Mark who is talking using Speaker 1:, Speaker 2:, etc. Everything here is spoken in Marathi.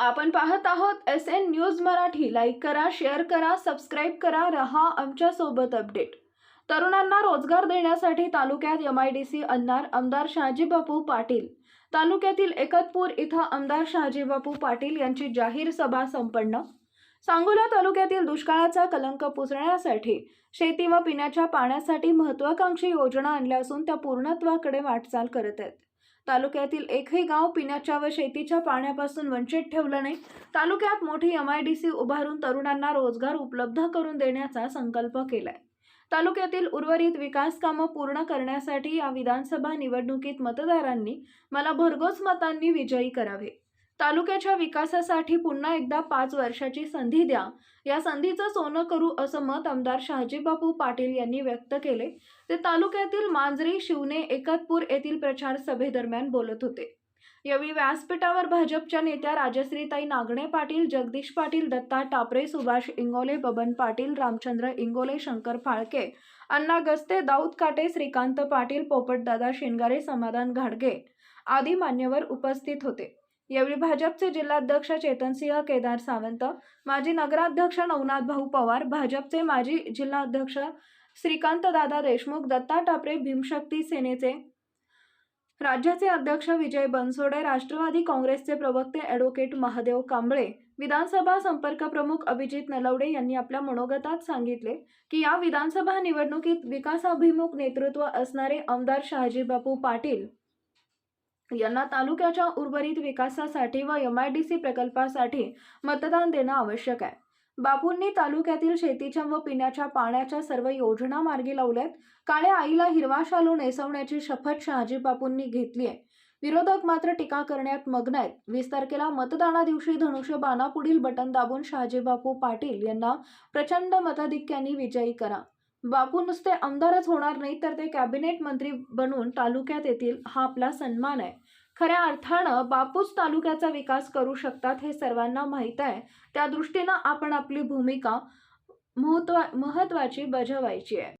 Speaker 1: आपण पाहत आहोत S N news Marathi. Like करा शेअर करा सबस्क्राईब करा रहा आमच्यासोबत अपडेट तरुणांना रोजगार देण्यासाठी तालुक्यात एम आय डी सी आणणार आमदार शहाजीबापू पाटील. तालुक्यातील एकतपूर इथं आमदार शहाजीबापू पाटील यांची जाहीर सभा संपन्न. सांगोला तालुक्यातील दुष्काळाचा कलंक पुसण्यासाठी शेती व पिण्याच्या पाण्यासाठी महत्वाकांक्षी योजना आणल्या असून त्या पूर्णत्वाकडे वाटचाल करत आहेत. तालुक्यातील एकही गाव पिण्याच्या व शेतीच्या पाण्यापासून वंचित ठेवलं नाही. तालुक्यात मोठी एम आय डी सी उभारून तरुणांना रोजगार उपलब्ध करून देण्याचा संकल्प केलाय. तालुक्यातील उर्वरित विकास कामं पूर्ण करण्यासाठी या विधानसभा निवडणुकीत मतदारांनी मला भरघोस मतांनी विजयी करावे. तालुक्याच्या विकासासाठी पुन्हा एकदा पाच वर्षाची संधी द्या. या संधीचं सोनं करू असं मत आमदार शहाजीबापू पाटील यांनी व्यक्त केले. ते तालुक्यातील मांजरी शिवने एकतपूर येथील प्रचार सभेदरम्यान बोलत होते. यावेळी व्यासपीठावर भाजपच्या नेत्या राजश्रीताई नागणे पाटील जगदीश पाटील दत्ता टापरे सुभाष इंगोले बबन पाटील रामचंद्र इंगोले शंकर फाळके अण्णा गस्ते दाऊद काटे श्रीकांत पाटील पोपटदादा शेंगारे समाधान घाडगे आदी मान्यवर उपस्थित होते. यावेळी भाजपचे जिल्हाध्यक्ष चेतनसिंह केदार सावंत माजी नगराध्यक्ष नवनाथ भाऊ पवार भाजपचे माजी जिल्हाध्यक्ष श्रीकांत दादा देशमुख दत्ता टापरे भीमशक्ती सेनेचे राज्याचे अध्यक्ष विजय बनसोडे राष्ट्रवादी काँग्रेसचे प्रवक्ते ॲडव्होकेट महादेव कांबळे विधानसभा संपर्क प्रमुख अभिजित नलवडे यांनी आपल्या मनोगतात सांगितले की या विधानसभा निवडणुकीत विकासाभिमुख नेतृत्व असणारे आमदार शहाजीबापू पाटील यांना तालुक्याच्या उर्वरित विकासासाठी व एम आय डी सी प्रकल्पासाठी मतदान देणं आवश्यक आहे. बापूंनी तालुक्यातील शेतीच्या व पिण्याच्या पाण्याच्या सर्व योजना मार्गी लावल्यात. काळ्या आईला हिरवा शालू नेसवण्याची शपथ शहाजी बापूंनी घेतली आहे. विरोधक मात्र टीका करण्यात मग्न आहेत. वीस तारखेला मतदाना दिवशी धनुष्यबाणापुढील बटन दाबून शहाजीबापू पाटील यांना प्रचंड मताधिक्याने विजयी करा. बापू नुसते आमदारच होणार नाही तर ते कॅबिनेट मंत्री बनून तालुक्यात येतील हा आपला सन्मान आहे. खऱ्या अर्थानं बापूच तालुक्याचा विकास करू शकतात हे सर्वांना माहीत आहे. त्या दृष्टीनं आपण आपली भूमिका महत्वा महत्वाची बजावायची आहे.